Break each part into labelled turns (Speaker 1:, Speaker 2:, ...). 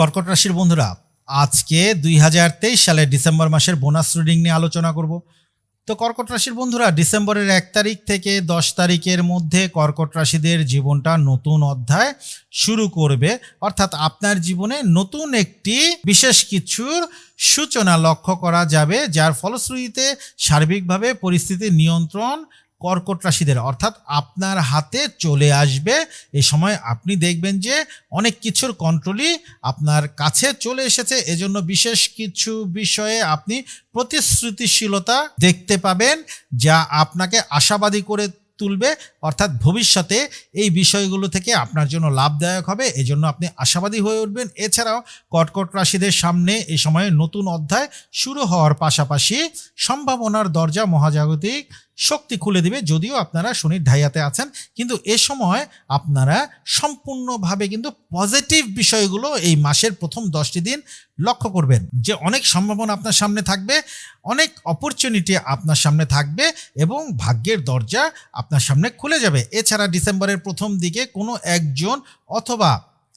Speaker 1: কর্কট রাশির বন্ধুরা, আজকে দুই হাজার তেইশ সালের ডিসেম্বর মাসের বোনাস রিডিং নিয়ে আলোচনা করব। তো কর্কট রাশির বন্ধুরা, ডিসেম্বরের এক তারিখ থেকে দশ তারিখের মধ্যে কর্কট রাশিদের জীবনটা নতুন অধ্যায় শুরু করবে। অর্থাৎ আপনার জীবনে নতুন একটি বিশেষ কিছুর সূচনা লক্ষ্য করা যাবে, যার ফলশ্রুতিতে সার্বিকভাবে পরিস্থিতি নিয়ন্ত্রণ কর্কট রাশিদের। অর্থাৎ আপনার হাতে চলে আসবে। এই সময় আপনি দেখবেন যে অনেক কিছুর কন্ট্রোলই আপনার কাছে চলে এসেছে। এজন্য বিশেষ কিছু বিষয়ে আপনি প্রতিশ্রুতিশীলতা দেখতে পাবেন, যা আপনাকে আশাবাদী করে তুলবে। অর্থাৎ ভবিষ্যতে এই বিষয়গুলো থেকে আপনার জন্য লাভদায়ক হবে। এজন্য আপনি আশাবাদী হয়ে উঠবেন। এছাড়াও কর্কট রাশিদের সামনে এই সময়ে নতুন অধ্যায় শুরু হওয়ার পাশাপাশি সম্ভাবনার দরজা মহাজাগতিক শক্তি খুলে দিবে, যদিও আপনারা শনির ঢাইয়াতে আছেন। কিন্তু এ সময় আপনারা সম্পূর্ণভাবে কিন্তু পজিটিভ বিষয়গুলো এই মাসের প্রথম দশটি দিন লক্ষ্য করবেন। যে অনেক সম্ভাবনা আপনার সামনে থাকবে, অনেক অপরচুনিটি আপনার সামনে থাকবে এবং ভাগ্যের দরজা আপনার সামনে খুলে যাবে। এছাড়া ডিসেম্বরের প্রথম দিকে কোনো একজন অথবা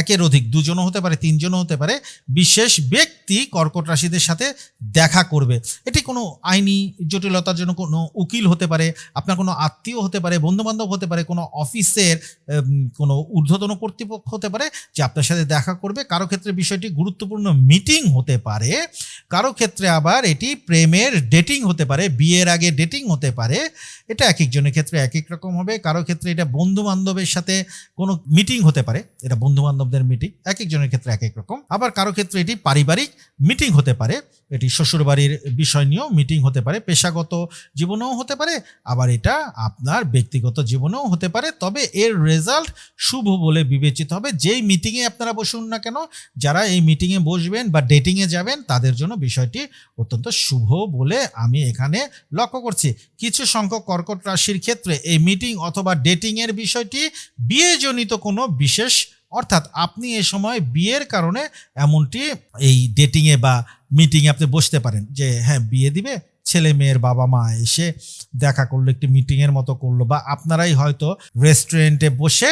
Speaker 1: একের অধিক, দুজনও হতে পারে, তিনজনও হতে পারে, বিশেষ ব্যক্তি কর্কট রাশিদের সাথে দেখা করবে। এটি কোনো আইনি জটিলতার জন্য কোনো উকিল হতে পারে, আপনার কোনো আত্মীয় হতে পারে, বন্ধুবান্ধব হতে পারে, কোনো অফিসের কোনো ঊর্ধ্বতন কর্তৃপক্ষ হতে পারে যে আপনার সাথে দেখা করবে। কারও ক্ষেত্রে বিষয়টি গুরুত্বপূর্ণ মিটিং হতে পারে, কারও ক্ষেত্রে আবার এটি প্রেমের ডেটিং হতে পারে, বিয়ের আগে ডেটিং হতে পারে। এটা এক একজনের ক্ষেত্রে এক এক রকম হবে, কারও ক্ষেত্রে এটা বন্ধু বান্ধবের সাথে কোনো মিটিং হতে পারে, এটা বন্ধু বান্ধবদের মিটিং এক একজনের ক্ষেত্রে এক এক রকম। আবার কারও ক্ষেত্রে এটি পারিবারিক মিটিং হতে পারে। এটি শ্বশুরবাড়ির বিষয় নিয়েও মিটিং হতে পারে, পেশাগত জীবনেও হতে পারে, আবার এটা আপনার ব্যক্তিগত জীবনেও হতে পারে। তবে এর রেজাল্ট শুভ বলে বিবেচিত হবে। যেই মিটিংয়ে আপনারা বসুন না কেন, যারা এই মিটিংয়ে বসবেন বা ডেটিংয়ে যাবেন, তাদের জন্য বিষয়টি অত্যন্ত শুভ বলে আমি এখানে লক্ষ্য করছি। কিছু সংখ্যক কর্কট রাশির ক্ষেত্রে এই মিটিং অথবা ডেটিংয়ের বিষয়টি বিয়েজনিত কোনো বিশেষ অর্থাৎ আপনি এ সময় বিয়ের কারণে এমনটি এই ডেটিংয়ে বা মিটিংয়ে আপনি বসতে পারেন যে হ্যাঁ বিয়ে দিবে, ছেলে মেয়ের বাবা মা এসে দেখা করল, একটি মিটিংয়ের মতো করল বা আপনারাই হয়তো রেস্টুরেন্টে বসে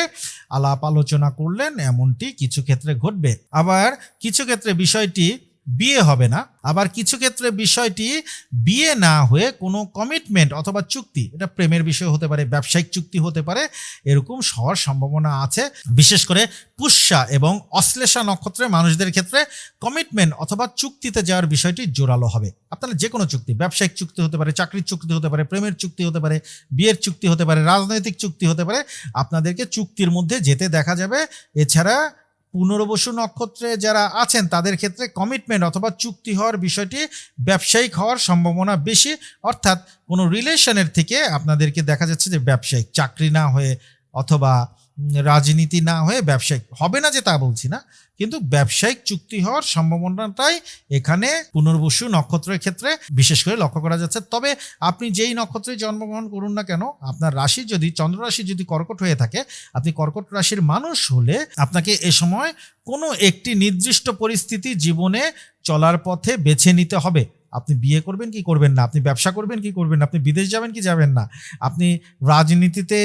Speaker 1: আলাপ আলোচনা করলেন, এমনটি কিছু ক্ষেত্রে ঘটবে। আবার কিছু ক্ষেত্রে বিষয়টি বিয়ে হবে না। আবার কিছু ক্ষেত্রে বিষয়টি বিয়ে না হয়ে কোনো কমিটমেন্ট অথবা চুক্তি, এটা প্রেমের বিষয় হতে পারে, ব্যবসায়িক চুক্তি হতে পারে, এরকম হওয়ার সম্ভাবনা আছে। বিশেষ করে পুষ্যা এবং অশ্লেষা নক্ষত্রের মানুষদের ক্ষেত্রে কমিটমেন্ট অথবা চুক্তিতে যাওয়ার বিষয়টি জোরালো হবে। আপনারা যে কোনো চুক্তি, ব্যবসায়িক চুক্তি হতে পারে, চাকরির চুক্তি হতে পারে, প্রেমের চুক্তি হতে পারে, বিয়ের চুক্তি হতে পারে, রাজনৈতিক চুক্তি হতে পারে, আপনাদেরকে চুক্তির মধ্যে যেতে দেখা যাবে। এছাড়া পুনর্বসু নক্ষত্রে যারা আছেন, তাদের ক্ষেত্রে কমিটমেন্ট অথবা চুক্তি হওয়ার বিষয়টি ব্যবসায়িক হওয়ার সম্ভাবনা বেশি। অর্থাৎ কোনো রিলেশনের থেকে আপনাদেরকে দেখা যাচ্ছে যে ব্যবসায়িক, চাকরি না হয়ে অথবা রাজনীতি না হয়ে ব্যবসায়িক, হবে না যে তা বলছি না, কিন্তু ব্যবসায়িক চুক্তি হওয়ার সম্ভাবনাটাই এখানে পুনর্বসু নক্ষত্রের ক্ষেত্রে বিশেষ করে লক্ষ্য করা যাচ্ছে। তবে আপনি যেই নক্ষত্রে জন্মগ্রহণ করুন না কেন, আপনার রাশি যদি, চন্দ্র রাশি যদি কর্কট হয়ে থাকে, আপনি কর্কট রাশির মানুষ হলে আপনাকে এ সময় কোনো একটি নির্দিষ্ট পরিস্থিতি জীবনে চলার পথে বেছে নিতে হবে। আপনি বিয়ে করবেন কি করবেন না? আপনি ব্যবসা করবেন কি করবেন না? আপনি বিদেশ যাবেন কি যাবেন না? আপনি রাজনীতিতে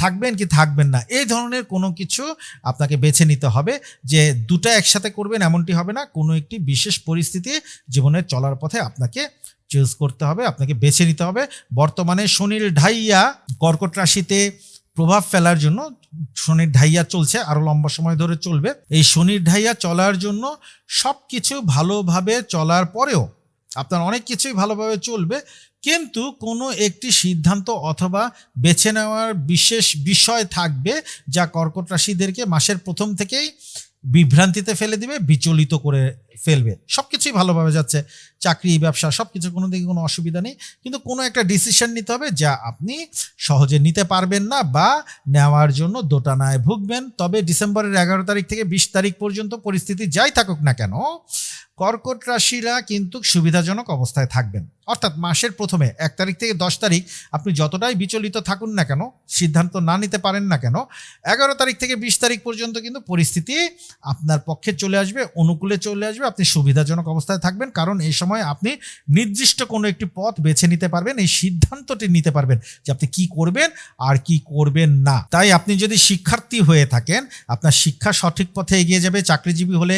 Speaker 1: থাকবেন কি থাকবেন না? এই ধরনের কোনো কিছু আপনাকে বেছে নিতে হবে যে দুটা একসাথে করবেন এমনটি হবে না। কোনো একটি বিশেষ পরিস্থিতি জীবনের চলার পথে আপনাকে চুজ করতে হবে, আপনাকে বেছে নিতে হবে। বর্তমানে শনির ঢাইয়া কর্কট রাশিতে প্রভাব ফেলার জন্য শনির ঢাইয়া চলছে, আরও লম্বা সময় ধরে চলবে। এই শনির ঢাইয়া চলার জন্য সব কিছু ভালোভাবে চলার পরেও আপনার অনেক কিছুই ভালোভাবে চলবে, কিন্তু কোনো একটি সিদ্ধান্ত অথবা বেছে নেওয়ার বিশেষ বিষয় থাকবে যা কর্কট রাশিদেরকে মাসের প্রথম থেকেই বিভ্রান্তিতে ফেলে দিবে, বিচলিত করে ফেলবে। সব কিছুই ভালোভাবে যাচ্ছে। চাকরি, ব্যবসা সব কিছু কোনো দিকে কোনো অসুবিধা নেই। কিন্তু কোনো একটা ডিসিশন নিতে হবে যা আপনি সহজে নিতে পারবেন না বা নেওয়ার জন্য দোটানায় ভুগবেন। তবে ডিসেম্বরের এগারো তারিখ থেকে বিশ তারিখ পর্যন্ত পরিস্থিতি যাই থাকুক না কেন, কর্কট রাশিরা কিন্তু সুবিধাজনক অবস্থায় থাকবেন। অর্থাৎ মাসের প্রথমে এক তারিখ থেকে দশ তারিখ আপনি যতটাই বিচলিত থাকুন না কেন, সিদ্ধান্ত না নিতে পারেন না কেন, এগারো তারিখ থেকে বিশ তারিখ পর্যন্ত কিন্তু পরিস্থিতি আপনার পক্ষে চলে আসবে, অনুকূলে চলে আসবে আপনি সুবিধাজনক অবস্থায় থাকবেন, কারণ এই সময় আপনি নির্দিষ্ট কোনো একটি পথ বেছে নিতে পারবেন, এই সিদ্ধান্তটি নিতে পারবেন যে আপনি কি করবেন আর কি করবেন না। তাই আপনি যদি শিক্ষার্থী হয়ে থাকেন, আপনার শিক্ষা সঠিক পথে এগিয়ে যাবে, চাকরিজীবী হলে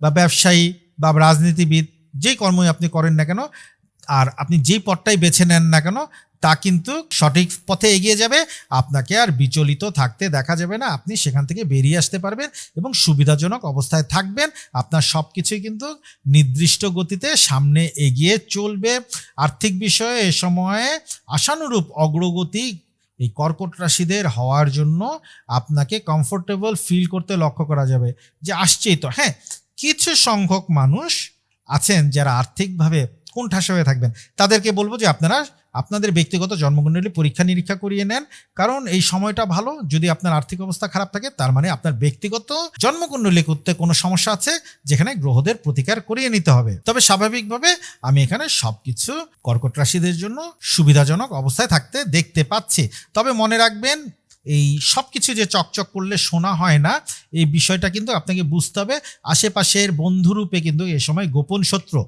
Speaker 1: বা ব্যবসায়ী বা রাজনীতিবিদ, যেই কর্মই আপনি করেন না কেন, আর আপনি যেই পথটাই বেছে নেন না কেন তা কিন্তু সঠিক পথে এগিয়ে যাবে। আপনাকে আর বিচলিত থাকতে দেখা যাবে না। আপনি সেখান থেকে বেরিয়ে আসতে পারবেন এবং সুবিধাজনক অবস্থায় থাকবেন। আপনার সব কিছুই কিন্তু নির্দিষ্ট গতিতে সামনে এগিয়ে চলবে। আর্থিক বিষয়ে এ সময়ে আশানুরূপ অগ্রগতি এই কর্কট রাশিদের হওয়ার জন্য আপনাকে কমফোর্টেবল ফিল করতে লক্ষ্য করা যাবে যে আসছেই তো। হ্যাঁ কিছু সংখ্যক মানুষ আছেন যারা আর্থিকভাবে কোণঠাসা হয়ে থাকবেন। তাদেরকে বলব যে আপনারা আপনাদের ব্যক্তিগত জন্মকুণ্ডলী পরীক্ষা নিরীক্ষা করিয়ে নেন। কারণ এই সময়টা ভালো, যদি আপনার আর্থিক অবস্থা খারাপ থাকে, তার মানে আপনার ব্যক্তিগত জন্মকুণ্ডলী করতে কোনো সমস্যা আছে, যেখানে গ্রহদের প্রতিকার করিয়ে নিতে হবে। তবে স্বাভাবিকভাবে আমি এখানে সবকিছু কর্কট রাশিদের জন্য সুবিধাজনক অবস্থায় থাকতে দেখতে পাচ্ছি। তবে মনে রাখবেন, এই সব কিছু যে চকচক করলে শোনা হয় না, এই বিষয়টা কিন্তু আপনাকে বুঝতে হবে। আশেপাশের বন্ধুরূপে কিন্তু এ সময় গোপন শত্রু।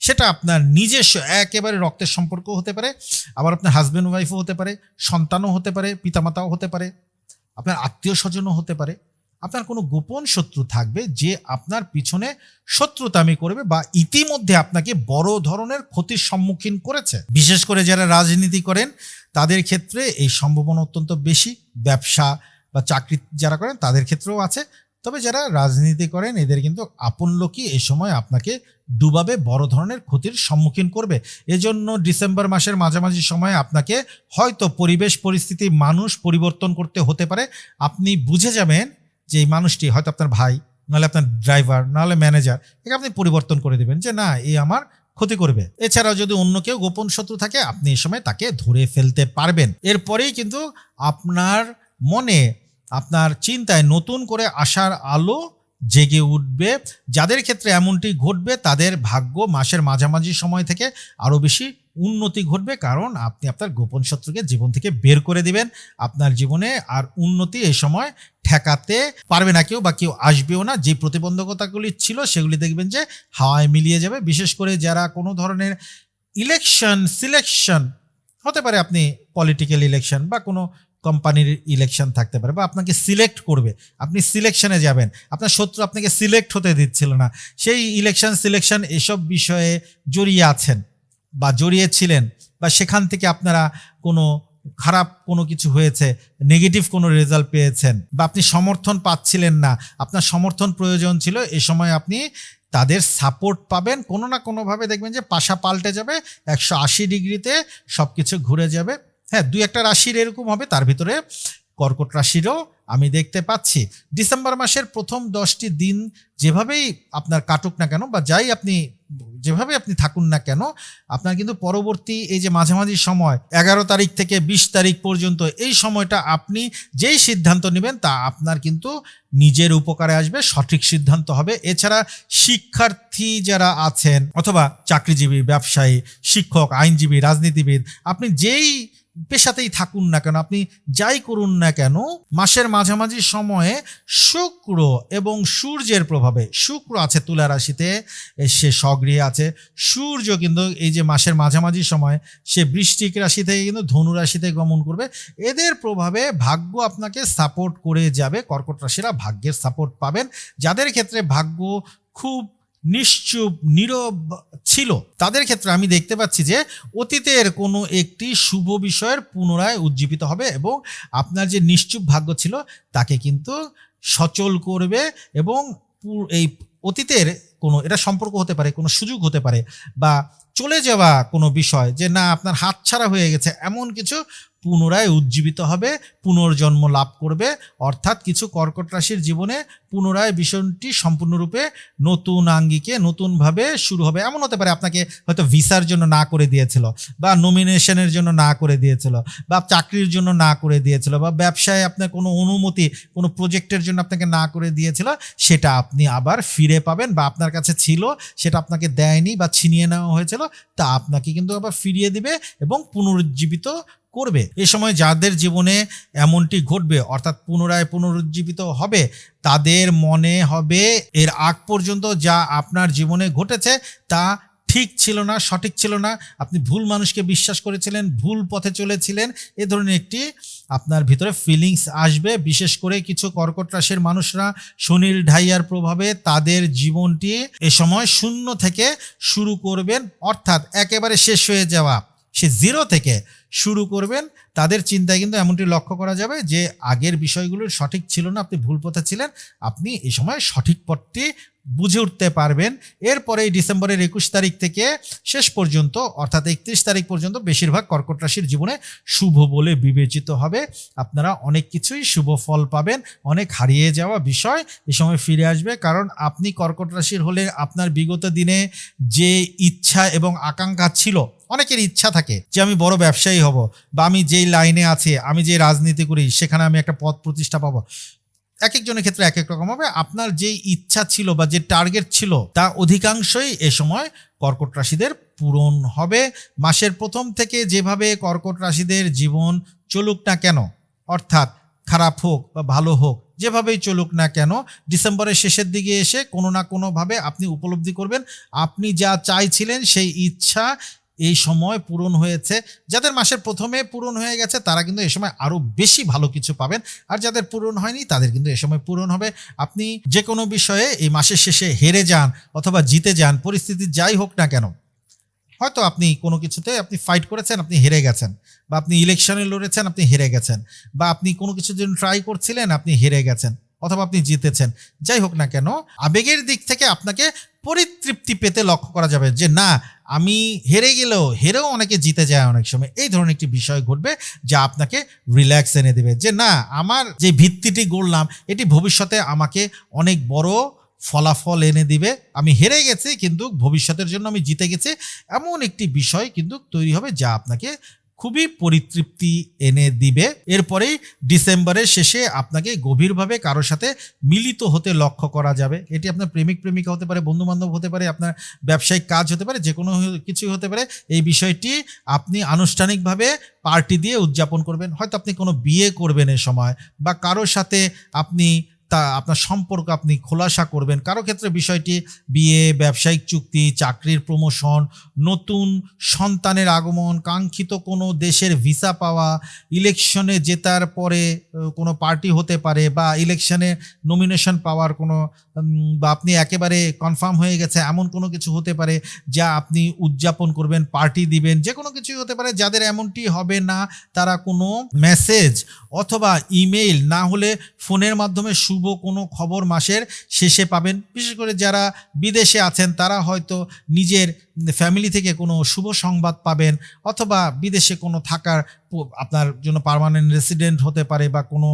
Speaker 1: সেটা আপনার নিজস্ব, একেবারে রক্তের সম্পর্ক হতে পারে, আবার আপনার হাজব্যান্ড ওয়াইফও হতে পারে, সন্তানও হতে পারে, পিতামাতাও হতে পারে, আপনার আত্মীয় স্বজনও হতে পারে। আপনার কোনো গোপন শত্রু থাকবে যে আপনার পিছনে শত্রুতামি করবে বা ইতিমধ্যে আপনাকে বড় ধরনের ক্ষতির সম্মুখীন করেছে। বিশেষ করে যারা রাজনীতি করেন, তাদের ক্ষেত্রে এই সম্ভাবনা অত্যন্ত বেশি। ব্যবসা বা চাকরি যারা করেন, তাদের ক্ষেত্রেও আছে। তবে যারা রাজনীতি করেন, এদের কিন্তু আপন লোকই এই সময় আপনাকে ডুবাবে, বড় ধরনের ক্ষতির সম্মুখীন করবে। এজন্য ডিসেম্বর মাসের মাঝামাঝি সময়ে আপনাকে হয়তো পরিবেশ, পরিস্থিতি, মানুষ পরিবর্তন করতে হতে পারে। আপনি বুঝে যাবেন যে এই মানুষটি হয়তো আপনার ভাই, নাহলে আপনার ড্রাইভার, নাহলে ম্যানেজার, একে আপনি পরিবর্তন করে দেবেন যে, না এই আমার ক্ষতি করবে। এছাড়াও যদি অন্য কেউ গোপন শত্রু থাকে, আপনি এই সময় তাকে ধরে ফেলতে পারবেন। এরপরেই কিন্তু আপনার মনে আপনার চিন্তায় নতুন করে আসার আলো জেগে উঠবে। যাদের ক্ষেত্রে এমনটি ঘটবে, তাদের ভাগ্য মাসের মাঝামাঝি সময় থেকে আরও বেশি উন্নতি ঘটবে। কারণ আপনি আপনার গোপন শত্রুকে জীবন থেকে বের করে দিবেন। আপনার জীবনে আর উন্নতি এই সময় ঠেকাতে পারবে না কেউ বা কেউ আসবেও না। যে প্রতিবন্ধকতাগুলি ছিল, সেগুলি দেখবেন যে হাওয়ায় মিলিয়ে যাবে। বিশেষ করে যারা কোনো ধরনের ইলেকশন সিলেকশন হতে পারে আপনি পলিটিক্যাল ইলেকশন বা কোনো কোম্পানির ইলেকশন থাকতে পারে বা আপনাকে সিলেক্ট করবে। আপনি সিলেকশনে যাবেন। আপনার শত্রু আপনাকে সিলেক্ট হতে দিচ্ছিল না। সেই ইলেকশন সিলেকশন এসব বিষয়ে জড়িয়ে আছেন বা জড়িয়েছিলেন বা সেখান থেকে আপনারা কোনো খারাপ কোনো কিছু হয়েছে নেগেটিভ কোনো রেজাল্ট পেয়েছেন বা আপনি সমর্থন পাচ্ছিলেন না, আপনার সমর্থন প্রয়োজন ছিল, এ সময় আপনি তাদের সাপোর্ট পাবেন। কোনো না কোনোভাবে দেখবেন যে পাশা পাল্টে যাবে, একশো আশি ডিগ্রিতে সব কিছু ঘুরে যাবে। হ্যাঁ দুই একটা রাশির এরকম হবে, তার ভিতরে কর্কট রাশিরও আমি দেখতে পাচ্ছি। ডিসেম্বর মাসের প্রথম দশটি দিন যেভাবেই আপনার কাটুক না কেন বা যাই আপনি, যেভাবে আপনি থাকুন না কেন, আপনার কিন্তু পরবর্তী এই যে মাঝামাঝি সময়, এগারো তারিখ থেকে বিশ তারিখ পর্যন্ত এই সময়টা আপনি যেই সিদ্ধান্ত নেবেন তা আপনার কিন্তু নিজের উপকারে আসবে, সঠিক সিদ্ধান্ত হবে। এছাড়া শিক্ষার্থী যারা আছেন অথবা চাকরিজীবী, ব্যবসায়ী, শিক্ষক, আইনজীবী, রাজনীতিবিদ, আপনি যেই পেশাতেই থাকুন না কেন, আপনি যাই করুন না কেন, মাসের মাঝামাঝি সময়ে শুক্র এবং সূর্যের প্রভাবে, শুক্র আছে তুলা রাশিতে সে সক্রিয় আছে, সূর্য কিন্তু এই যে মাসের মাঝামাঝি সময়, সে বৃষ্টিক রাশি থেকে কিন্তু ধনু রাশিতে গমন করবে, এদের প্রভাবে ভাগ্য আপনাকে সাপোর্ট করে যাবে, কর্কট রাশিরা ভাগ্যের সাপোর্ট পাবেন, যাদের ক্ষেত্রে ভাগ্য খুব নিশ্চুপ, নীরব ছিল। তাদের ক্ষেত্রে আমি দেখতে পাচ্ছি যে অতীতের কোনো একটি শুভ বিষয়ের পুনরায় উজ্জীবিত হবে এবং আপনার যে নিশ্চুপ ভাগ্য ছিল তাকে কিন্তু সচল করবে এবং এই অতীতের কোনো, এটা সম্পর্ক হতে পারে, কোনো সুযোগ হতে পারে বা চলে যাওয়া কোনো বিষয় যে না, আপনার হাতছাড়া হয়ে গেছে, এমন কিছু পুনরায় উজ্জীবিত হবে, পুনর্জন্ম লাভ করবে, অর্থাৎ কিছু কর্কট রাশির জীবনে পুনরায় বিষয়টি সম্পূর্ণরূপে নতুন আঙ্গিকে নতুনভাবে শুরু হবে। এমন হতে পারে আপনাকে হয়তো ভিসার জন্য না করে দিয়েছিল বা নমিনেশনের জন্য না করে দিয়েছিল বা চাকরির জন্য না করে দিয়েছিল বা ব্যবসায় আপনার কোনো অনুমতি, কোনো প্রজেক্টের জন্য আপনাকে না করে দিয়েছিল, সেটা আপনি আবার ফিরে পাবেন বা আপনার কাছে ছিল, সেটা আপনাকে দেয়নি বা ছিনিয়ে নেওয়া হয়েছিল, তা আপনাকে কিন্তু আবার ফিরিয়ে দিবে এবং পুনরুজ্জীবিত করবে। এ সময় যাদের জীবনে এমনটি ঘটবে, অর্থাৎ পুনরায় পুনরুজ্জীবিত হবে, তাদের মনে হবে, এর আগ পর্যন্ত যা আপনার জীবনে ঘটেছে, তা ঠিক ছিল না, সঠিক ছিল না। আপনি ভুল মানুষকে বিশ্বাস করেছিলেন, ভুল পথে চলেছিলেন। এ ধরনের একটি আপনার ভিতরে ফিলিংস আসবে। বিশেষ করে কিছু কর্কট রাশির মানুষরা সুনীল ঢাইয়ার প্রভাবে তাদের জীবনটি এ সময় শূন্য থেকে শুরু করবেন। অর্থাৎ একেবারে শেষ হয়ে যাওয়া, সে জিরো থেকে শুরু করবেন, তাদের চিন্তায় কিন্তু এমনটি লক্ষ্য করা যাবে যে আগের বিষয়গুলো সঠিক ছিল না, আপনি ভুল পথে ছিলেন, আপনি এই সময় সঠিক পথটি বুঝে উঠতে পারবেন। এরপরে এই ডিসেম্বরের একুশ তারিখ থেকে শেষ পর্যন্ত, অর্থাৎ একত্রিশ তারিখ পর্যন্ত বেশিরভাগ কর্কট রাশির জীবনে শুভ বলে বিবেচিত হবে। আপনারা অনেক কিছুই শুভ ফল পাবেন, অনেক হারিয়ে যাওয়া বিষয় এ সময় ফিরে আসবে, কারণ আপনি কর্কট রাশির হলে আপনার বিগত দিনে যে ইচ্ছা এবং আকাঙ্ক্ষা ছিল, অনেকের ইচ্ছা থাকে যে আমি বড় ব্যবসায়ী হব। বা আমি যেই লাইনে আছি, আমি যে রাজনীতি করি, সেখানে আমি একটা পদ প্রতিষ্ঠা পাবো। এক একজনের ক্ষেত্রে এক এক রকম হবে। আপনার যে ইচ্ছা ছিল বা যে টার্গেট ছিল, তা অধিকাংশই এ সময় কর্কট রাশিদের পূরণ হবে। মাসের প্রথম থেকে যেভাবে কর্কট রাশিদের জীবন চলুক না কেন, অর্থাৎ খারাপ হোক বা ভালো হোক, যেভাবেই চলুক না কেন, ডিসেম্বরের শেষের দিকে এসে কোনো না কোনোভাবে আপনি উপলব্ধি করবেন। আপনি যা চাইছিলেন সেই ইচ্ছা এই সময় পূরণ হয়েছে। যাদের মাসের প্রথমে পূরণ হয়ে গেছে, তারা কিন্তু এই সময় আরও বেশি ভালো কিছু পাবেন। আর যাদের পূরণ হয়নি, তাদের কিন্তু এই সময় পূরণ হবে। আপনি যে কোনো বিষয়ে এই মাসের শেষে হেরে যান অথবা জিতে যান, পরিস্থিতি যাই হোক না কেন, হয়তো আপনি কোনো কিছুতে আপনি ফাইট করেছেন, আপনি হেরে গেছেন বা আপনি ইলেকশনে লড়েছেন, আপনি হেরে গেছেন বা আপনি কোনো কিছুর জন্য ট্রাই করছিলেন, আপনি হেরে গেছেন অথবা আপনি জিতেছেন। যাই হোক না কেন, আবেগের দিক থেকে আপনাকে পরিতৃপ্তি পেতে লক্ষ্য করা যাবে যে, না আমি হেরে গেলেও, হেরেও অনেকে জিতে যায় অনেক সময়। এই ধরনের একটি বিষয় ঘটবে যা আপনাকে রিল্যাক্স এনে দেবে যে, না, আমার যে ভিত্তিটি গড়লাম, এটি ভবিষ্যতে আমাকে অনেক বড় ফলাফল এনে দিবে। আমি হেরে গেছি, কিন্তু ভবিষ্যতের জন্য আমি জিতে গেছি। এমন একটি বিষয় কিন্তু তৈরি হবে যা আপনাকে খুবই পরিতৃপ্তি এনে দিবে। এরপরেই ডিসেম্বরের শেষে আপনাকে গভীরভাবে কারোর সাথে মিলিত হতে লক্ষ্য করা যাবে। এটি আপনার প্রেমিক, প্রেমিকা হতে পারে বন্ধু বান্ধব হতে পারে, আপনার ব্যবসায়িক কাজ হতে পারে, যে কোনো কিছুই হতে পারে। এই বিষয়টি আপনি আনুষ্ঠানিকভাবে পার্টি দিয়ে উদযাপন করবেন। হয়তো আপনি কোনো বিয়ে করবেন এ সময় বা কারোর সাথে আপনি তা আপনার সম্পর্ক আপনি খোলাসা করবেন। কারও ক্ষেত্রে বিষয়টি বিয়ে, ব্যবসায়িক চুক্তি, চাকরির প্রমোশন নতুন সন্তানের আগমন, কাঙ্ক্ষিত কোনো দেশের ভিসা পাওয়া ইলেকশনে জেতার পরে কোনো পার্টি হতে পারে বা ইলেকশনে নমিনেশন পাওয়ার কোনো বা আপনি একেবারে কনফার্ম হয়ে গেছে, এমন কোনো কিছু হতে পারে যা আপনি উদযাপন করবেন পার্টি দিবেন, যে কোনো কিছুই হতে পারে, যাদের এমনটি হবে না, তারা কোনো মেসেজ অথবা ইমেইল না হলে ফোনের মাধ্যমে শুভ কোনো খবর মাসের শেষে পাবেন। বিশেষ করে যারা বিদেশে আছেন, তারা হয়তো নিজের ফ্যামিলি থেকে কোনো শুভ সংবাদ পাবেন অথবা বিদেশে কোনো থাকার আপনার জন্য পার্মানেন্ট রেসিডেন্ট হতে পারে বা কোনো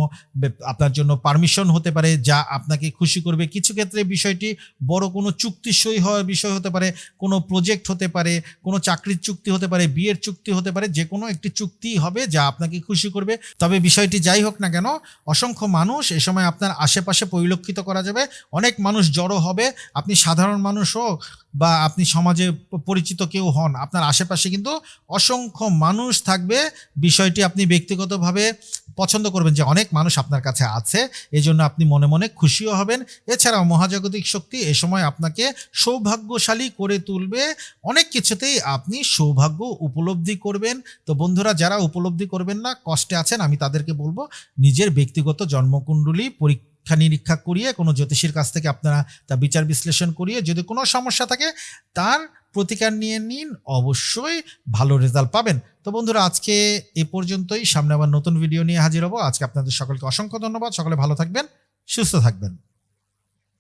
Speaker 1: আপনার জন্য পারমিশন হতে পারে যা আপনাকে খুশি করবে। কিছু ক্ষেত্রে বিষয়টি বড় কোনো চুক্তি সই হওয়ার বিষয় হতে পারে, কোনো প্রজেক্ট হতে পারে, কোনো চাকরির চুক্তি হতে পারে, বিয়ের চুক্তি হতে পারে যে কোনো একটি চুক্তি হবে যা আপনাকে খুশি করবে। তবে বিষয়টি যাই হোক না কেন, অসংখ্য মানুষ এ সময় আপনার আশেপাশে পরিলক্ষিত করা যাবে। অনেক মানুষ জড়ো হবে। আপনি সাধারণ মানুষ হোক বা আপনি সমাজে পরিচিত কেউ হন, আপনার আশেপাশে কিন্তু অসংখ্য মানুষ থাকবে বিষয়টি আপনি ব্যক্তিগতভাবে পছন্দ করবেন যে অনেক মানুষ আপনার কাছে আছে এই জন্য আপনি মনে মনে খুশিও হবেন। এছাড়াও মহাজাগতিক শক্তি এ সময় আপনাকে সৌভাগ্যশালী করে তুলবে। অনেক কিছুতেই আপনি সৌভাগ্য উপলব্ধি করবেন। তো বন্ধুরা, যারা উপলব্ধি করবেন না, কষ্টে আছেন, আমি তাদেরকে বলব, নিজের ব্যক্তিগত জন্মকুণ্ডলী পরীক্ষা নিরীক্ষা করিয়ে, কোনো জ্যোতিষীর কাছ থেকে আপনারা তা বিচার বিশ্লেষণ করিয়ে, যদি কোনো সমস্যা থাকে, তার প্রতিকার নিয়ে নিন, অবশ্যই ভালো রেজাল্ট পাবেন। তো বন্ধুরা, আজকে এ পর্যন্তই। সামনে আবার নতুন ভিডিও নিয়ে হাজির হব। আজকে আপনাদের সকলকে অসংখ্য ধন্যবাদ। সকলে ভালো থাকবেন, সুস্থ থাকবেন।